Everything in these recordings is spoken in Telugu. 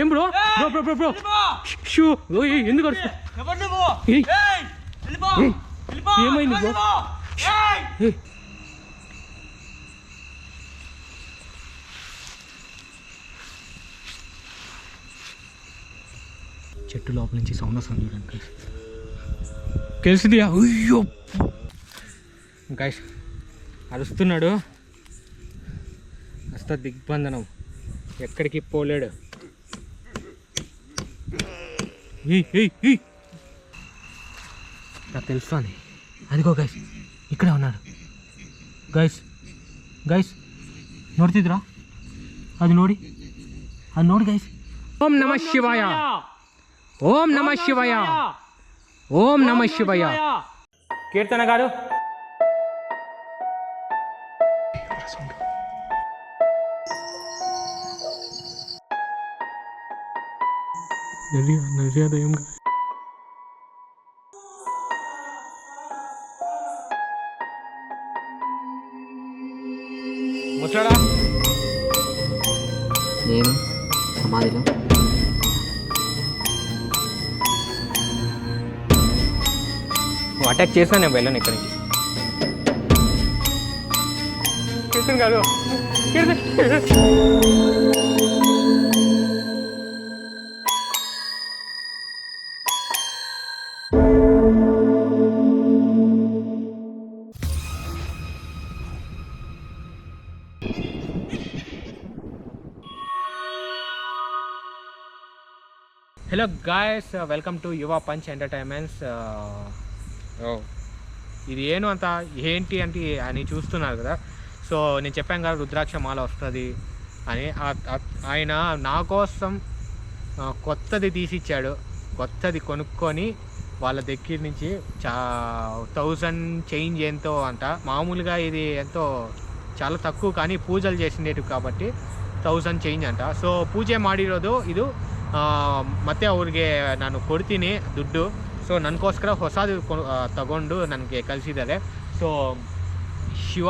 ఏం bro? Bro bro bro bro. Shoe ఓయ్ ఎందుకు ఏమైంది బ్రో? చెట్టు లోపల నుంచి సౌండ్ వస్తుంది చూడండి తెలిసింది అయ్యో. గాయస్ అరుస్తున్నాడు. అస్త దిగ్బంధనం. ఎక్కడికి పోలేడు ఏయ్, ఏయ్, ఏయ్. నాకు తెలుస్తుంది అదిగో గైస్ ఇక్కడే ఉన్నాడు గైస్ గైస్ ನೋಡ್ತಿದ್ರಾ ಅದು ನೋಡಿ ಅದು ನೋಡಿ ಗೈಸ್ ಓಂ ನಮ ಶಿವಾಯ ఓం నమ శివయ ఓం నమ శివయ కీర్తన గారు దయ్యం ముసలాడా నేను సమాధిలో నువ్వు అటాక్ చేసినా నేను వెళ్ళను ఇక్కడి నుంచి కీర్తన్ గారు hello guys welcome to Yuva punch entertainments Uh, ఇది ఏను అంత ఏంటి అంటే అని చూస్తున్నారు కదా సో నేను చెప్పాను కదా రుద్రాక్ష మాల వస్తుంది అని ఆ- ఆ- ఆయన నా కోసం ఆ, కొత్తది తీసిచ్చాడు కొత్తది కొనుక్కొని వాళ్ళ దగ్గర నుంచి చా థౌజండ్ చేంజ్ ఎంతో అంట మామూలుగా ఇది ఎంతో చాలా తక్కువ కానీ పూజలు చేసిండేటివి కాబట్టి ತೌಸಂಡ್ ಚೇಂಜ್ ಅಂತ ಸೊ ಪೂಜೆ ಮಾಡಿರೋದು ಇದು ಆ, ಮತ್ತೆ ಅವ್ರಿಗೆ ನಾನು ಕೊಡ್ತೀನಿ ದುಡ್ಡು ಸೊ ನನಗೋಸ್ಕರ ಹೊಸದು ಕೊ- ಆ, ತಗೊಂಡು ನನಗೆ ಕಳಿಸಿದ್ದಾರೆ ಸೊ ಶಿವ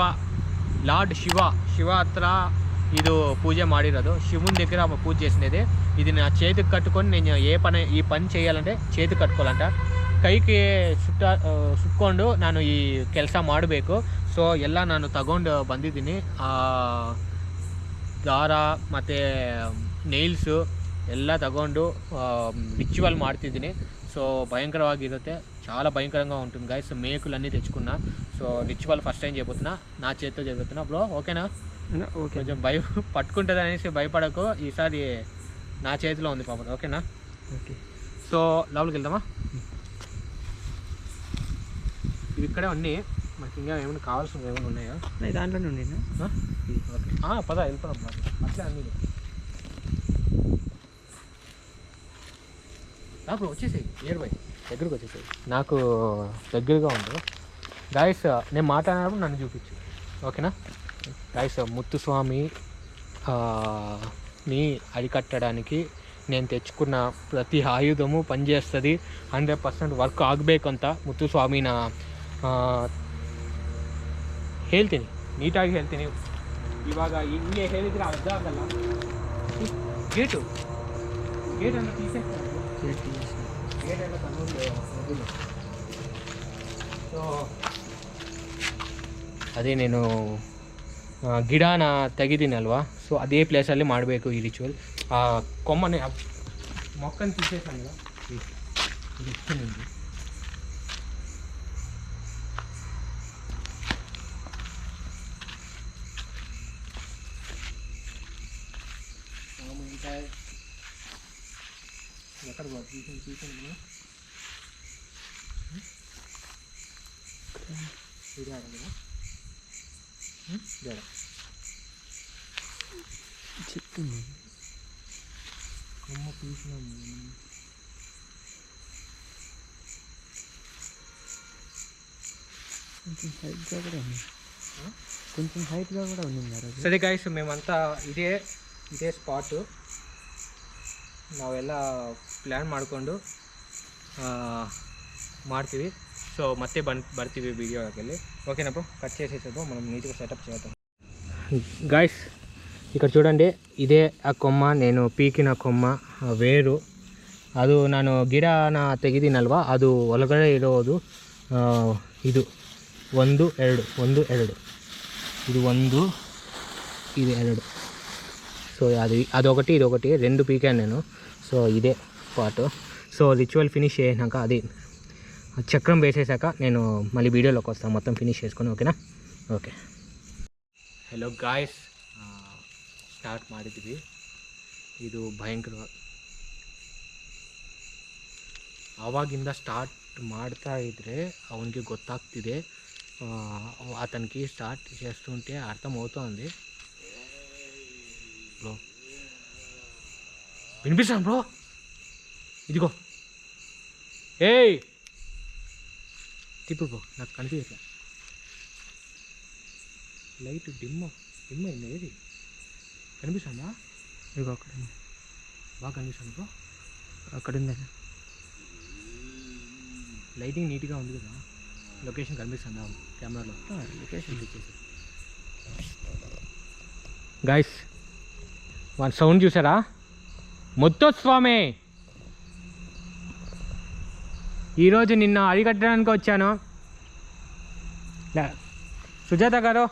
లార్డ్ శివ శివ హత్ర ఇది పూజ మాడిరదు శివుని దగ్గర ఆమె పూజ చేసినది ఇది నా చేతికి కట్టుకొని నేను ఏ పని ఈ పని చేయాలంటే చేతికి ಕಟ್ಕೊಳ್ಳಂಟ ಕೈಗೆ ಸುಟ್ಟ ಆ, ಸುಟ್ಕೊಂಡು ನಾನು ಈ ಕೆಲಸ ಮಾಡಬೇಕು ಸೊ ಎಲ್ಲ ನಾನು ತಗೊಂಡು ಬಂದಿದ್ದೀನಿ ಆ, ದಾರ ಮತ್ತು ನೈಲ್ಸು ಎಲ್ಲ ತಗೊಂಡು ರಿಚುವಲ್ ಮಾಡ್ತಿದ್ದೀನಿ. సో భయంకరವಾಗಿ చాలా భయంకరంగా ఉంటుంది గాయస్ మేకులు అన్నీ తెచ్చుకున్నా సో రిచువల్ ఫస్ట్ టైం చెబుతున్నా నా చేతితో చెబుతున్నా బ్రో ఓకేనా ఓకే కొంచెం భయ పట్టుకుంటుంది అనేసి భయపడకు. ఈసారి నా చేతిలో ఉంది పాపం. ఓకేనా ఓకే సో లోపలికి వెళ్దామా? ఇవి ఇక్కడే ఉన్నాయి మాకు ఇంకా ఏమైనా కావాల్సినవి ఏమైనా ఉన్నాయా? దాంట్లోనే ఉండి ఓకే పద వెళ్ళిపోదాం. అట్లే అన్నీ. నాకు వచ్చేసాయి నియర్ బై దగ్గరకు వచ్చేసాయి. నాకు దగ్గరగా ఉంది గాయస్ నేను మాట్లాడినప్పుడు నన్ను చూపించు. ఓకేనా? గాయస్ ముత్తుస్వామి ని అరికట్టడానికి నేను తెచ్చుకున్న ప్రతి ఆయుధము పనిచేస్తుంది. హండ్రెడ్ పర్సెంట్ వర్క్ ಆಗಬೇಕಂತ ಮುತ್ತುಸ್ವಾಮಿನ ಹೇಳ್ತೀನಿ ನೀಟಾಗಿ ఇవాగ ఇంకే ಹಿಂಗೆ ಹೇಳಿದರೆ ಅರ್ಧ గేటు గేట్ అన్న ತೀಸೇ ಅದೇ ನೀನು ಗಿಡನ ತೆಗಿದ್ದೀನಲ್ವಾ ಸೊ ಅದೇ ಪ್ಲೇಸಲ್ಲಿ ಮಾಡಬೇಕು ಈ ರಿಚುವಲ್ ಕೊಮ್ಮನೆ ಮೊಕ್ಕನ್ ಪಿಚೇಸ್ ಅಲ್ವಾ? ఇదే ఆడ కదా? ఉం? ఇదే ఆడ. కొమ్మ తీసినాము కొంచెం హైట్గా కూడా ఉంది కొంచెం హైట్గా కూడా ఉంది మరి అది. ಸರಿ ಗಾಯ್ಸ್ ಮೇಮಂತ ಇದೇ ಇದೇ ಸ್ಪಾಟು ನಾವೆಲ್ಲ ಪ್ಲ್ಯಾನ್ ಮಾಡಿಕೊಂಡು ಮಾಡ್ತೀವಿ. సో మత్తే బర్తీవి వీడియోకి ఓకేనా బ్రో కట్ చేసేసేపు మనం నీట్గా సెటప్ చేద్దాం గాయస్ ఇక్కడ చూడండి ఇదే ఆ కొమ్మ నేను పీకిన కొమ్మ వేరు ಅದು ನಾನು ಗಿಡನ ತೆಗೆದೀನಲ್ವ? ಅದು ಒಳಗಡೆ ಇರೋದು ಇದು. ಒಂದು ಎರಡು. ಒಂದು ಎರಡು. ಇದು ಒಂದು ఇది ಎರಡು. సో అది అదొకటి ఇదొకటి రెండు పీకాను నేను సో ఇదే పార్ట్ సో రిచువల్ ఫినిష్ చేసినాక అది చక్రం వేసేసాక నేను మళ్ళీ వీడియోలోకి వస్తాను మొత్తం ఫినిష్ చేసుకొని ఓకేనా ಓಕೆ ಹೆಲೋ ಗಾಯ್ಸ್ ಸ್ಟಾರ್ಟ್ ಮಾಡಿದ್ವಿ ಇದು ಭಯಂಕರ ಆವಾಗಿಂದ ಸ್ಟಾರ್ಟ್ ಮಾಡ್ತಾ ఇద్రే ಅವನಿಗೆ ಗೊತ್ತಾಗ್ತಿದೆ ఆ, అతనికి స్టార్ట్ చేస్తుంటే అర్థమవుతోంది బ్రో వినిపిస్తాను బ్రో ఇదిగో. ఏయ్! తిప్పు నాకు కనిపించట్లే లైట్ డిమ్ డిమ్ అయింది ఏది? కనిపిస్తుందా? ఇదిగో అక్కడ బాగా కనిపిస్తుంది బ్రో అక్కడ ఉంది లైటింగ్ నీట్గా ఉంది కదా. లొకేషన్ కనిపిస్తుందా? కెమెరాలో. లొకేషన్ గాయస్ వన్ సౌండ్ చూసారా? ముత్తోస్వామి ఈరోజు నిన్న అడిగట్టడానికి వచ్చాను లే- సుజాత గారు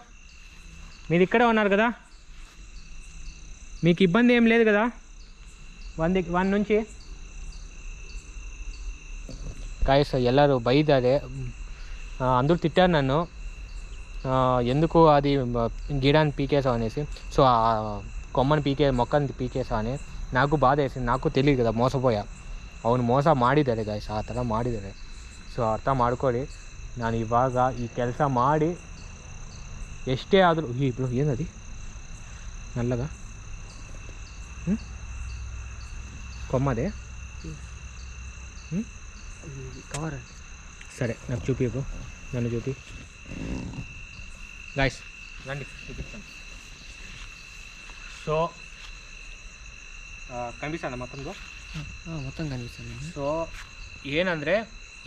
మీరు ఇక్కడే ఉన్నారు కదా మీకు ఇబ్బంది ఏం లేదు కదా వన్ ది వన్ నుంచి గాయస్ ಎಲ್ಲರೂ ಬೈದಾರೆ ఆ, అందరూ తిట్టారు నన్ను ఆ, ఎందుకు అది మ- గిడాన్ని పీకేసావు అనేసి సో ఆ కొమ్మని పీకే మొక్కని పీకేసావు అని నాకు బాధ వేసింది నాకు తెలియదు కదా మోసపోయా ಅವನು ಮೋಸ ಮಾಡಿದ್ದಾರೆ ಗಾಯ್ಸ್ ಆ ಥರ ಮಾಡಿದ್ದಾರೆ. ಸೊ ಅರ್ಥ ಮಾಡ್ಕೊಳ್ಳಿ. ನಾನು ಇವಾಗ ಈ ಕೆಲಸ ಮಾಡಿ ಎಷ್ಟೇ ಆದರೂ ಈ ಇಬ್ಬರು ಏನದಿ? ನಲ್ಲಗ ಹ್ಞೂ ಕೊಮ್ಮದೆ? ಹ್ಞೂ ಕವರ್ ಸರಿ, ನಾನು ಚೂಪಿ ಇಬ್ಬರು ನನ್ನ ಚೂಪಿ. ಗಾಯ್ಸ್ ರಂಡಿ ಸೊ ಕನ್ವಿಸ್ ಅಣ್ಣ ಮತ್ತೊಂದು మొత్తం కనిపిస్తుంది. సో ಏನಂದರೆ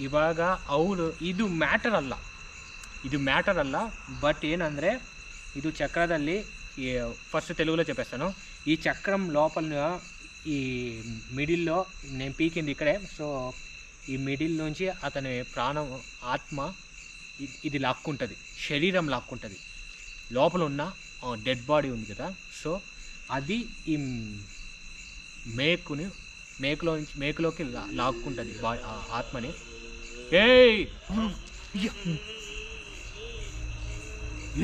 ఇవాగ ಅವರು ఇది మ్యాటర్ అల్ల. ఇది మ్యాటర్ అల్ల బట్ ఏనందరే ఇది చక్రదల్లి ఫస్ట్ తెలుగులో చెప్పేస్తాను. ఈ చక్రం లోపల ఈ మిడిల్లో నేను పీకింది ఇక్కడే సో ఈ మిడిల్ నుంచి అతని ప్రాణం ఆత్మ ఇది లాక్కుంటుంది. శరీరం లాక్కుంటుంది. లోపల ఉన్న డెడ్ బాడీ ఉంది కదా. సో అది ఈ మేకుని మేకులో నుంచి మేకులోకి లాక్కుంటుంది ఆత్మని. ఏయ్! అయ్య.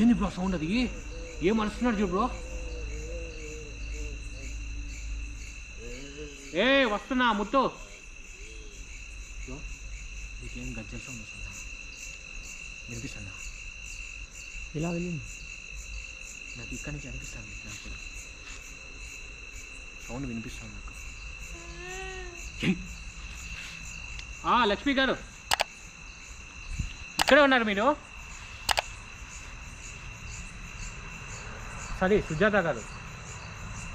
ఏంది బ్రో సౌండ్ అది? ఏం అరుస్తున్నాడు చూడు బ్రో? ఏ వస్తున్నా ముత్తు. నీకేం గజ్జల సౌండ్ వస్తుందా? వినిపిస్తుందా? ఇలా వెళ్ళింది? నాకు ఇక్కడి నుంచి అనిపిస్తుంది నాకు. సౌండ్ వినిపిస్తుంది నాకు. లక్ష్మి గారు. ఇక్కడే ఉన్నారు మీరు. సరే సుజాత గారు.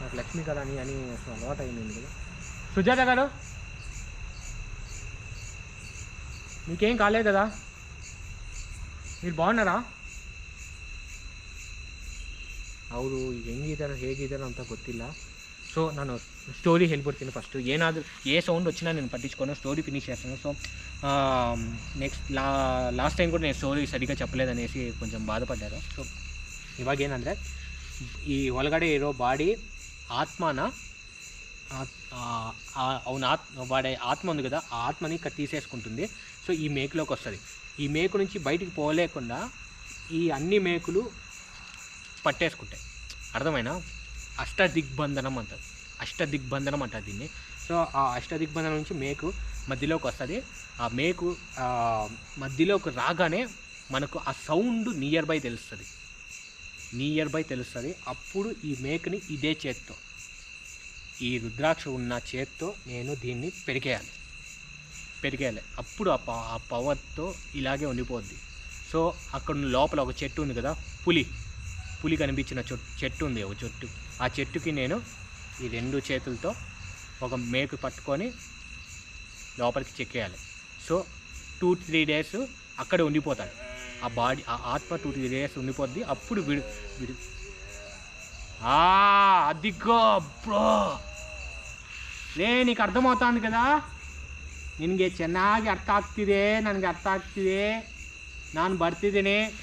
నాకు లక్ష్మి గారు అని అని అలవాటు అయింది కదా సుజాత గారు. మీకేం కాలేదు కదా? మీరు బాగున్నారా? ಅವರು ಹೆಂಗಿದ್ದಾರೆ ಹೇಗಿದ್ದಾರೆ అంతా ಗೊತ್ತಿಲ್ಲ సో నన్ను స్టోరీ హెల్ప్ ಹೇಳ್ಬಿಡ್ತೀನಿ ఫస్ట్. ఏనాదు ఏ సౌండ్ వచ్చినా నేను పట్టించుకోను స్టోరీ ఫినిష్ చేస్తాను. సో నెక్స్ట్ లా లాస్ట్ టైం కూడా నేను స్టోరీ సరిగ్గా చెప్పలేదనేసి కొంచెం బాధపడ్డారు సో ఇవాగ ఏంటంటే ఈ ಒಳಗಡೆ ಇರೋ బాడీ ಆತ್ಮನ అవున ఆత్ వాడే ఆత్మ ఉంది కదా ఆ ఆత్మని ఇక్కడ తీసేసుకుంటుంది. సో ఈ మేకులోకి వస్తుంది. ఈ మేకు నుంచి బయటికి పోలేకుండా ఈ అన్ని మేకులు పట్టేసుకుంటాయి. అర్థమైనా? అష్టదిగ్బంధనం అంటారు. అష్టదిగ్బంధనం అంటారు దీన్ని. సో ఆ అష్టదిగ్బంధనం నుంచి మేకు మధ్యలోకి వస్తుంది. ఆ మేకు మధ్యలోకి రాగానే మనకు ఆ సౌండ్ నియర్ బై తెలుస్తుంది. నియర్ బై తెలుస్తుంది. అప్పుడు ఈ మేకుని ఇదే చేత్తో ఈ రుద్రాక్ష ఉన్న చేత్తో నేను దీన్ని పెరిగేయాలి. పెరిగేయాలి. అప్పుడు ఆ ప- ఆ పవర్తో ఇలాగే ఉండిపోద్ది. సో అక్కడ లోపల ఒక చెట్టు ఉంది కదా పులి. పులి కనిపించిన చెట్టు చెట్టు ఉంది ఒక చెట్టు. ఆ చెట్టుకి నేను ఈ రెండు చేతులతో ఒక మేకు పట్టుకొని లోపలికి చెక్కేయాలి. సో టూ త్రీ డేస్ అక్కడ ఉండిపోతాడు ఆ బాడీ ఆ ఆత్మ టూ త్రీ డేస్ ఉండిపోద్ది. అప్పుడు విడు విడు. అదిగో బ్రో. ಲೇ నీకు ಅರ್ಥಮೌತಾಂದು కదా? ನಿನಗೆ ಚೆನ್ನಾಗಿ ಅರ್ಥ ಆಗ್ತಿದೆ నన్ను ಅರ್ಥ ಆಗ್ತಿದೆ ನಾನು ಬರ್ತಿದ್ದೀನಿ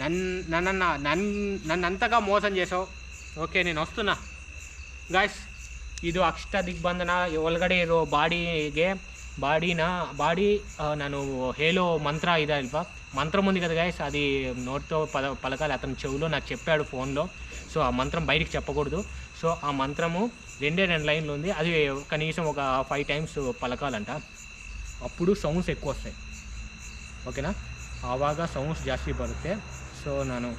నన్ను నన్ను నన్ను నన్నంతగా మోసం చేసావు. ఓకే నేను వస్తున్నా. గాయస్ ఇది అక్షత దిగ్బంధన ఒలగడే ಇರೋ బాడీనా బాడీ ಬಾಡಿ ನಾನು మంత్ర ఇదే అల్వా మంత్రం ఉంది కదా గాయస్ అది నోట్తో పద పలకాలి. అతని చెవులో నాకు చెప్పాడు ఫోన్లో. సో ఆ మంత్రం బయటికి చెప్పకూడదు. సో ఆ మంత్రము రెండే రెండు లైన్లు ఉంది. అది కనీసం ఒక ఫైవ్ టైమ్స్ పలకాలంట. అప్పుడు సౌండ్స్ ఎక్కువ వస్తాయి. ఓకేనా? ಆವಾಗ సౌండ్స్ జాస్తి పడితే సో నన్ను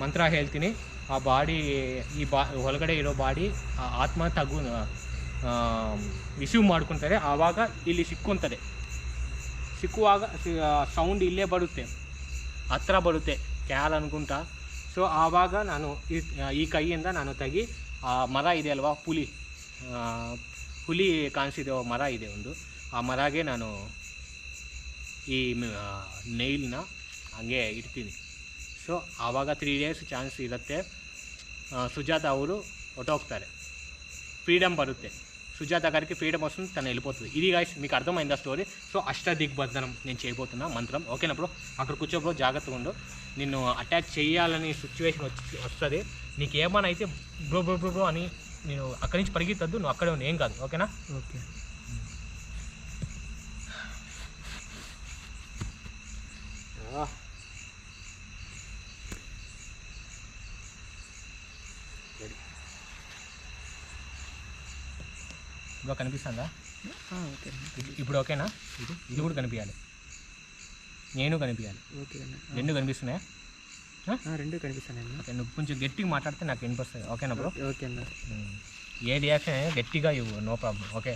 మంత్ర హెల్త్ని ಆ ಬಾಡಿ, ಈ ಬಾ, ಒಳಗಡೆ ಇರೋ ಬಾಡಿ ಆತ್ಮ ತಗು ರಿಸೀವ್ ಮಾಡ್ಕೊತಾರೆ. ಆವಾಗ ಇಲ್ಲಿ ಸಿಕ್ಕೊಂತದೆ. ಸಿಕ್ಕುವಾಗ ಸೌಂಡ್ ಇಲ್ಲೇ ಬರುತ್ತೆ. ಹತ್ರ ಬರುತ್ತೆ. ಕ್ಯಾಲ್ ಅನ್ಕೊಂತ. ಸೊ ಆವಾಗ ನಾನು ಈ ಕೈಯಿಂದ ನಾನು ತೆಗಿ, ಆ ಮರ ಇದೆ ಅಲ್ವಾ, ಪುಲಿ. ಹುಲಿ ಕಾಣಿಸಿದ ಮರ ಇದೆ ಒಂದು. ಆ ಮರಗೆ ನಾನು ಈ ನೈಲ್ನ ಹಂಗೆ ಇಡ್ತೀನಿ. ಸೊ ಆವಾಗ ತ್ರೀ ಡೇಸ್ ಚಾನ್ಸ್ ಇರುತ್ತೆ ಆ, ಸುಜಾತ ಅವರು ಹೊಟ್ಟೋಗ್ತಾರೆ ఫ్రీడమ్ బరుతే సుజాత గారికి ఫ్రీడమ్ వస్తుంది తను వెళ్ళిపోతుంది ఇది గాయస్ మీకు అర్థమైందా స్టోరీ సో అష్ట దిగ్బంధనం నేను చేయబోతున్నా మంత్రం ఓకేనా బ్రో అక్కడ కూర్చోబ్రో జాగ్రత్తగా ఉండు నిన్ను అటాక్ చేయాలని సిచ్యువేషన్ వచ్చి వస్తుంది నీకు ఏమైనా అయితే బ్రో బ్రో బ్రో బ్రో అని నేను అక్కడి నుంచి పరిగెత్తద్దు నువ్వు అక్కడే ఉండు ఏం కాదు ఓకేనా ఓకే బ్రో కనిపిస్తుందా? ఇప్పుడు ఓకేనా? ఇది? ఇది కూడా కనిపించాలి నేను కనిపించాలి ఓకే అన్న. రెండు కనిపిస్తున్నాయా? రెండు కనిపిస్తానన్న ఓకే నువ్వు కొంచెం గట్టిగా మాట్లాడితే నాకు వినిపిస్తుంది. ఓకేనా బ్రో? ఓకే అన్న. ఏ రియాక్షన్ గట్టిగా ఇవ్వు నో ప్రాబ్లం. ఓకే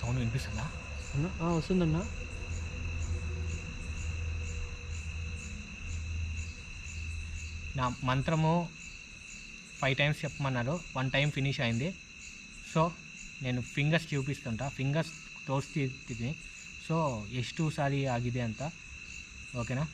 సౌండ్ వినిపిస్తుందా వస్తుందన్నా. నా మంత్రము ఫైవ్ టైమ్స్ చెప్పమన్నారు వన్ టైం ఫినిష్ అయింది. సో నేను ఫింగర్స్ చూపిస్తుంటా. ఫింగర్స్ తోసి సో ఎస్ టూ సారి ఆగిదే అంత. ఓకేనా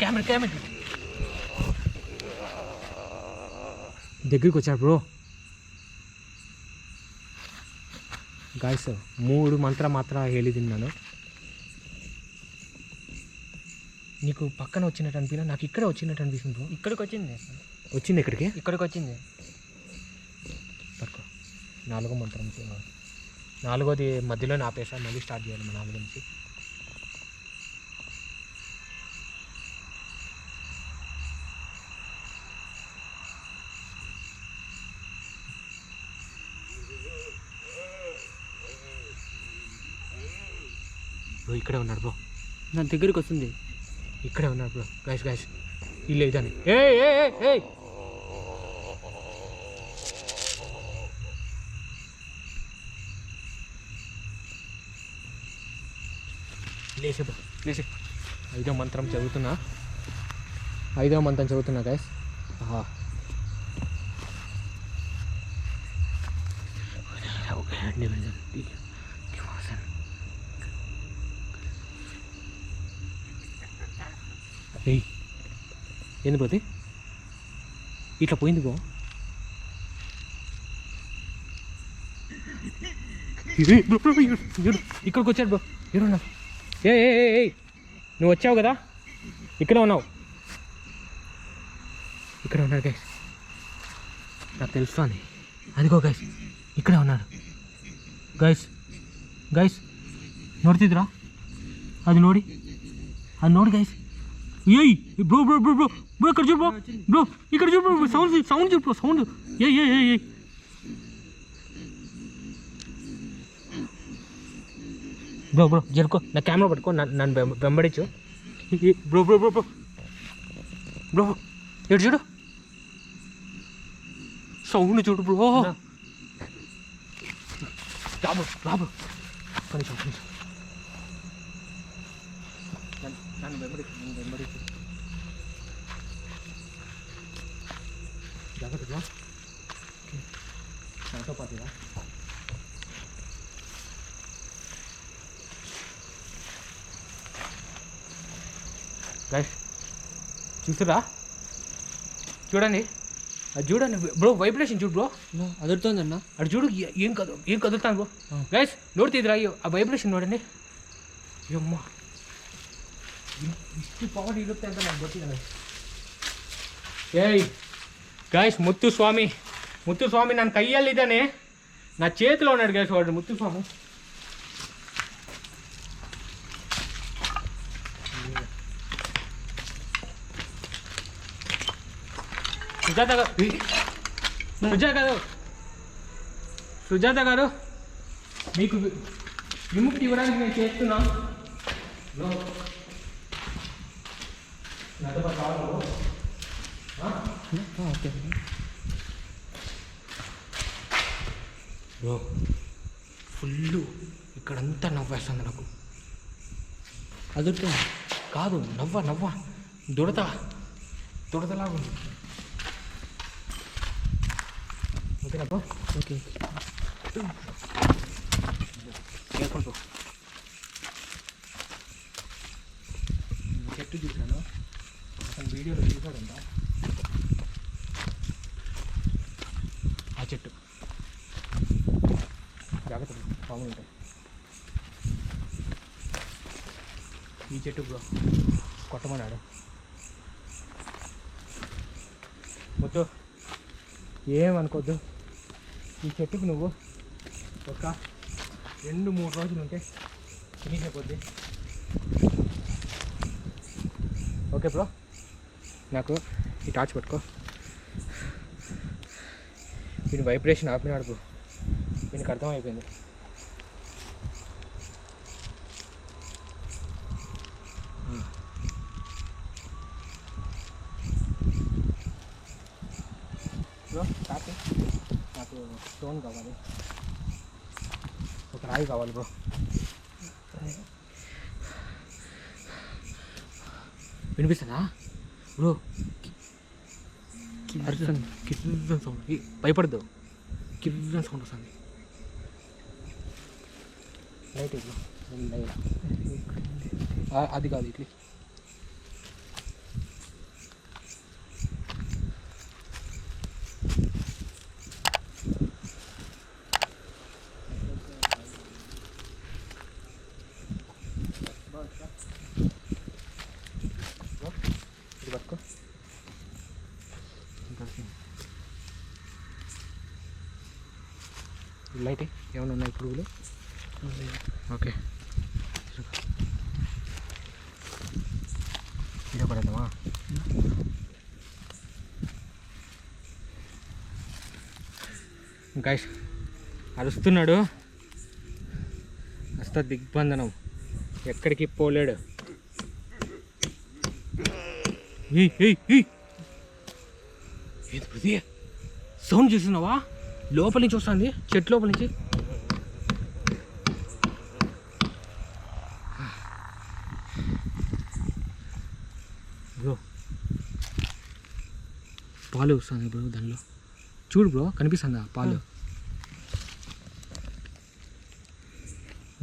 కెమెరా కెమెరా. దగ్గరికి వచ్చారు బ్రో. గాయస్ మూడు మంత్ర మాత్ర హేళి తిన్నాను. నీకు పక్కన వచ్చినట్టు అనిపినా నాకు ఇక్కడ వచ్చినట్టు అనిపిస్తుంది బ్రో. ఇక్కడికి వచ్చింది. వచ్చింది ఇక్కడికి? ఇక్కడికి వచ్చింది. నాలుగో మంత్రం నాలుగోది మధ్యలో నాపేసా మళ్ళీ స్టార్ట్ చేయాలి మా నాలుగు నుంచి బ్రో ఇక్కడే ఉన్నాడు బ్రో. దాని దగ్గరికి వస్తుంది. ఇక్కడే ఉన్నాడు బ్రో. గైస్ గైస్ ఇల్లు ఇదని. ఏ ఏ ఏ లేచి బ్రో లేచి. ఐదో మంత్రం చదువుతున్నా. ఐదో మంత్రం చదువుతున్నా గైస్ ఆహా. ఏయ్ ఏంది పోతే ఇట్లా పోయింది గో ఏయ్, బ్రో, బ్రో, ఈడు, ఈడు, ఇక్కడికి వచ్చాడు బ్రో ఏడున్నా ఏ ఏ ఏ, ఏ నువ్వు వచ్చావు కదా ఇక్కడ ఉన్నావు ఇక్కడ ఉన్నాడు గైస్ నాకు తెలుస్తుంది అదిగో గైస్ ఇక్కడే ఉన్నాడు ಗೈಸ್ ಗೈಸ್ ನೋಡ್ತಿದ್ರಾ ಅದು ನೋಡಿ ಅದು ನೋಡಿ ಗೈಸ್ ఏయ్ bro bro bro bro bro ఇక్కడ చూడు బ్రో బ్రో ఇక్కడ చూడు బ్రో సౌండ్ సౌండ్ చూడు బ్రో సౌండ్. ఏ ఏ ఏ ఏ బ్రో బ్రో జరుకో నా కెమెరా పట్టుకో నన్ను వెంబడించు bro bro bro bro. Bro ఎటు చూడు. సౌండ్ చూడు బ్రో. రాబు రాబు. కొంచెం కొంచెం నన్ను వెంబడి నన్ను వెంబడి నాతో పాటుగా గైస్ చూస్తురా? చూడండి. అది చూడండి. బ్రో వైబ్రేషన్ చూడు బ్రో అదురుతుందన్న. అది చూడు ఏం కదు ఏం కదులుతాను బ్రో గైస్ నోడుతుంది ఆ వైబ్రేషన్ చూడండి. అమ్మా. ಏಯ್ ಗೈಸ್ ಮುತ್ತು ಸ್ವಾಮಿ ಮುತ್ತು ಸ್ವಾಮಿ ನನ್ನ ಕೈಯಲ್ಲಿದ್ದಾನೆ నా చేతిలో ఉన్నాడు గైస్ వాడు ముత్తు స్వామి సుజాత గారు సుజాత గారు సుజాత గారు మీకు వి- విముక్తి ఇవ్వడానికి నేను చేస్తున్నాను ఓకే బ్రో ఫుల్ ఇక్కడంతా నవ్వేస్తుంది నాకు. అదురుతోంది కాదు నవ్వ నవ్వ. దుడత దుడతలాగా ఉంది. ఓకేనా బ్రో ఓకే కేర్ఫుల్ బ్రో చెట్టు చూశాను అతను వీడియోలో చూశాడంట ఆ చెట్టు. జాగ్రత్త పాములు ఉంటాయి. ఈ చెట్టు బ్రో కొట్టమన్నాడు. వద్దు. ఏమనుకోద్దు. ఈ చెట్టుకు నువ్వు ఒక రెండు మూడు రోజులు ఉంటే ఫినిష్ అయిపోద్ది ఓకే బ్రో. నాకు ఈ టార్చ్ పట్టుకో. వీడి వైబ్రేషన్ ఆపినాడు బ్రో వీనికి అర్థమైపోయింది. టార్చ్ నాకు స్టోన్ కావాలి. ఒక రాయి కావాలి బ్రో. వినిపిస్తుందా? బ్రో అర్థం కిర్రన్ సౌండ్ భయపడద్దు. కిర్రన్ సౌండ్ వస్తుంది. లైట్ అది కాదు ఇట్లా ఇది పట్టుకో లైట్? ఏమైనా ఉన్నాయి పురుగులు ఓకే. ఇదే పడేద్దామా గైస్ అరుస్తున్నాడు. అస్త దిగ్బంధనం. ఎక్కడికి పోలేడు. సౌండ్ చూస్తున్నావా? లోపలి నుంచి వస్తుంది చెట్టు లోపల నుంచి. బ్రో. పాలు వస్తుంది బ్రో దానిలో. చూడు బ్రో కనిపిస్తుందా పాలు?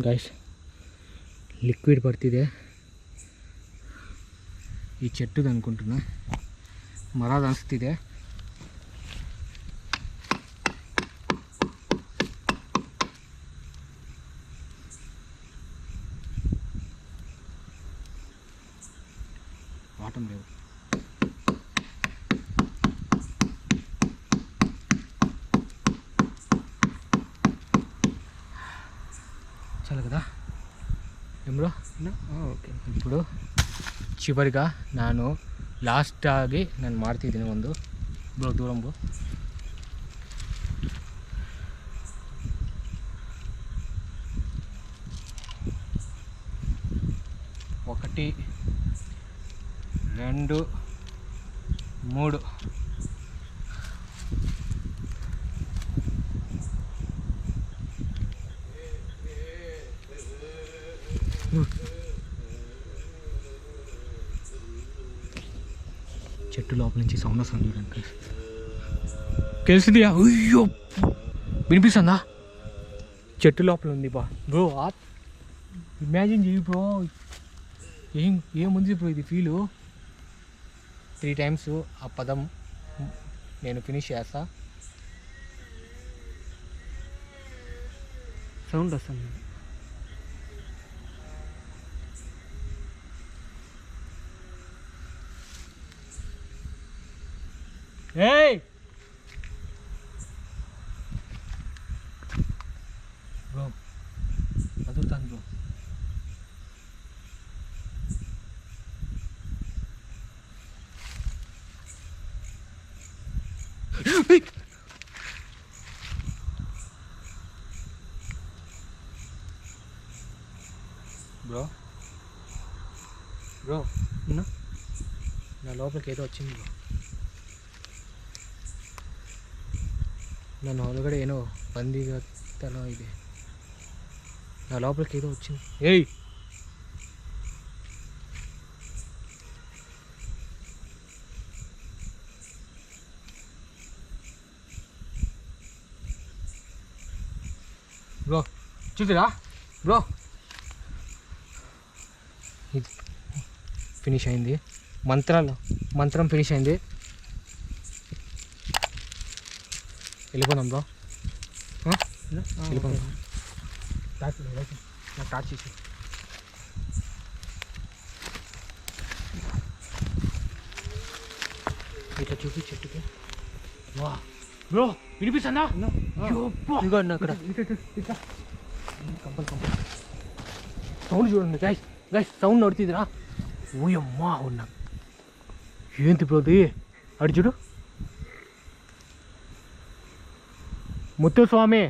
గైస్ లిక్విడ్ పడుతుందే. ఈ చెట్టుది అనుకుంటున్నా. మరాది ఏం బ్రో ಓಕೆ ఇప్పుడు చివరిగా ನಾನು ಲಾಸ್ಟ್ ಆಗಿ ನಾನು ಮಾಡ್ತಿದ್ದೀನಿ ಒಂದು ಬ್ರೋ ದೂರ ಬ್ರೋ ఒకటి రెండు మూడు చెట్టు లోపల నుంచి సౌండ్ వస్తుంది చూడండి తెలిసింది అయ్యో! వినిపిస్తుందా? చెట్టు లోపల ఉంది బా. బ్రో ఇమాజిన్ చేయి బ్రో. ఏం ఏముంది బ్రో ఇది ఫీలు త్రీ టైమ్స్ ఆ పదం నేను ఫినిష్ చేస్తా. సౌండ్ వస్తుంది. ఏయ్ బ్రో అదురుతాను బ్రో బ్రో బ్రో ఉన్నా? నా లోపలికి ఏదో వచ్చింది బ్రో ನನ್ನ ಒಳಗಡೆ ಏನೋ ಬಂದಿಗತ್ತನೋ ಇದೆ నా లోపలికి ఏదో వచ్చింది ఏయ్ బ్రో చూసారా బ్రో ఇది ఫినిష్ అయింది మంత్రాలు మంత్రం ఫినిష్ అయింది వెళ్ళిపోదాం బ్రో వెళ్ళిపోదాం. నాకు టార్చ్ ఇట్లా చూపి చెట్టుకి వా బ్రో వినిపిస్తుందా అక్కడ కంపల్ కంపల్ సౌండ్ చూడండి గైస్ గైస్ సౌండ్ నడుతుందిరా ఓయమ్మా ఉన్నా ఏంటి బ్రో ఇది అడి చూడు ముత్తుస్వామి